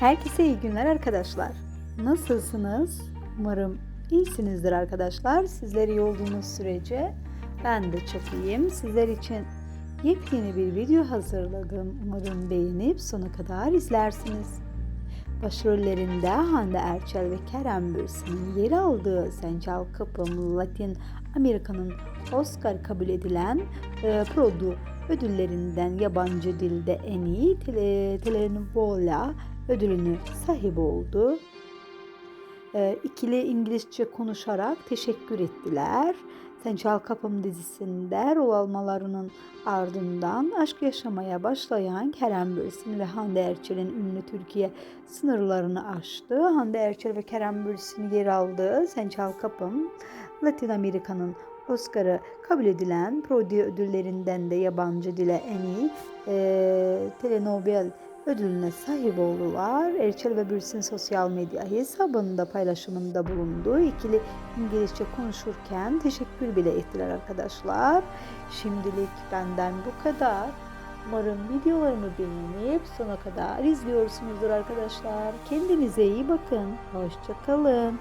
Herkese iyi günler arkadaşlar. Nasılsınız? Umarım iyisinizdir arkadaşlar. Sizler iyi olduğunuz sürece ben de çok iyiyim. Sizler için yepyeni bir video hazırladım. Umarım beğenip sona kadar izlersiniz. Başrollerinde Hande Erçel ve Kerem Bürsin'in yer aldığı Sen Çal Kapım Latin Amerika'nın Oscar kabul edilen e, Produ ödüllerinden yabancı dilde en iyi tele, telenovela ödülünü sahip oldu. E, ikili İngilizce konuşarak teşekkür ettiler. Sen Çal Kapım dizisinde rol almalarının ardından aşk yaşamaya başlayan Kerem Bürsin ve Hande Erçel'in ünlü Türkiye sınırlarını aştı. Hande Erçel ve Kerem Bürsin yer aldığı Sen Çal Kapım, Latin Amerika'nın Oscar'ı kabul edilen Prodi ödüllerinden de yabancı dile en iyi e, telenovel ödülüne sahip oldular. Erçel ve Bürsin sosyal medya hesabında paylaşımında bulundu. İkili İngilizce konuşurken teşekkür bile ettiler arkadaşlar. Şimdilik benden bu kadar. Umarım videolarımı beğenip sona kadar izliyorsunuzdur arkadaşlar. Kendinize iyi bakın. Hoşçakalın.